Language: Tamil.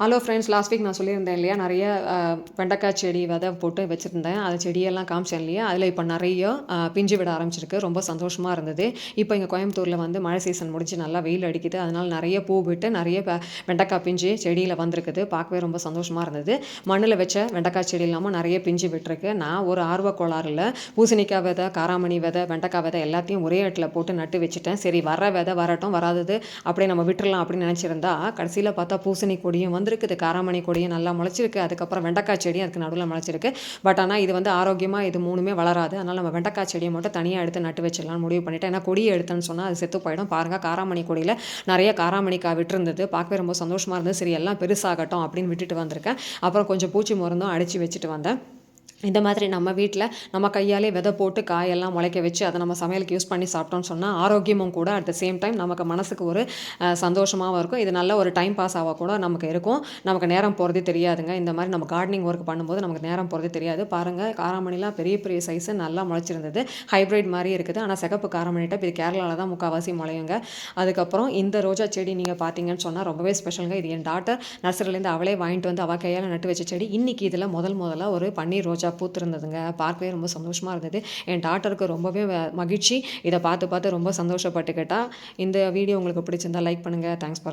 ஹலோ ஃப்ரெண்ட்ஸ் லாஸ்ட் வீக் நான் சொல்லியிருந்தேன் இல்லையா? நிறைய வெண்டைக்காய் செடி விதை போட்டு வச்சுருந்தேன். அது செடியெல்லாம் காமிச்சேன் இல்லையா? அதில் இப்போ நிறைய பிஞ்சு விட ஆரம்பிச்சிருக்கு. ரொம்ப சந்தோஷமாக இருந்தது. இப்போ இங்கே கோயம்புத்தூரில் வந்து மழை சீசன் முடிஞ்சு நல்லா வெயில் அடிக்குது. அதனால் நிறைய பூ விட்டு நிறைய வெண்டைக்காய் பிஞ்சு செடியில் வந்திருக்குது. பார்க்கவே ரொம்ப சந்தோஷமாக இருந்தது. மண்ணில் வச்ச வெண்டைக்காய் செடி இல்லாமல் நிறைய பிஞ்சு விட்டுருக்கு. நான் ஒரு ஆர்வ கோளாறில் பூசணிக்காய் விதை காராமணி விதை வெண்டைக்காய் விதை எல்லாத்தையும் ஒரே இடத்துல போட்டு நட்டு வச்சுட்டேன். சரி வர விதை வரட்டும் வராதது அப்படியே நம்ம விட்டுறலாம் அப்படின்னு நினச்சிருந்தா கடைசியில் பார்த்தா பூசணி கொடியும் வந்திருக்குது. காராமணி கொடியும் நல்லா முளைச்சிருக்கு. அதுக்கப்புறம் வெண்டைக்காய் செடியும் அதுக்கு நடுவில் முளைச்சிருக்கு. பட் ஆனால் இது வந்து ஆரோக்கியமாக இது மூணுமே வளராது. அதனால் நம்ம வெண்டைக்காய் செடியை மட்டும் தனியாக எடுத்து நட்டு வச்சிடலாம்னு முடிவு பண்ணிட்டேன். ஏன்னா கொடியை எடுத்தேன்னு சொன்னால் அது செத்து போயிடும். பாருங்கள் காராமணி கொடியில் நிறைய காராமணிக்காய் விட்டுருந்தது. பார்க்கவே ரொம்ப சந்தோஷமாக இருந்தது. சரி எல்லாம் பெருசாகட்டும் அப்படின்னு விட்டுட்டு வந்திருக்கேன். அப்புறம் கொஞ்சம் பூச்சி மருந்தும் அடித்து வச்சுட்டு வந்தேன். இந்த மாதிரி நம்ம வீட்டில் நம்ம கையாலே விதை போட்டு காயெல்லாம் முளைக்க வச்சு அதை நம்ம சமையலுக்கு யூஸ் பண்ணி சாப்பிட்டோம்னு சொன்னால் ஆரோக்கியமும் கூட அட் த சேம் டைம் நமக்கு மனசுக்கு ஒரு சந்தோஷமாகவும் இருக்கும். இது நல்ல ஒரு டைம் பாஸ் ஆக கூட நமக்கு இருக்கும். நமக்கு நேரம் போகிறதே தெரியாதுங்க. இந்த மாதிரி நம்ம கார்டனிங் ஒர்க் பண்ணும்போது நமக்கு நேரம் போகிறதே தெரியாது. பாருங்கள் காராமணிலாம் பெரிய பெரிய சைஸு நல்லா முளைச்சிருந்தது. ஹைப்ரிட் மாதிரி இருக்குது. ஆனால் சிகப்பு காராமணி டைப் இது கேரளாவில் தான் முக்கால்வாசி முளையுங்க. அதுக்கப்புறம் இந்த ரோஜா செடி நீங்கள் பார்த்தீங்கன்னு சொன்னால் ரொம்பவே ஸ்பெஷலுங்க இது என் டாட்டர் நர்சரிலேருந்து அவளே வாங்கிட்டு வந்து அவள் கையால் நட்டு வச்ச செடி. இன்றைக்கி இதில் முதல் முதல்ல ஒரு பன்னீர் ரோஜா பூத்திருந்ததுங்க. பார்க்கவே ரொம்ப சந்தோஷமாக இருந்தது. என் டாட்டருக்கு ரொம்பவே மகிழ்ச்சி. இதை பார்த்து பார்த்து ரொம்ப சந்தோஷப்பட்டுக்கிட்டா. இந்த வீடியோ உங்களுக்கு பிடிச்சிருந்தா லைக் பண்ணுங்கள் தேங்க்ஸ் ஃபார்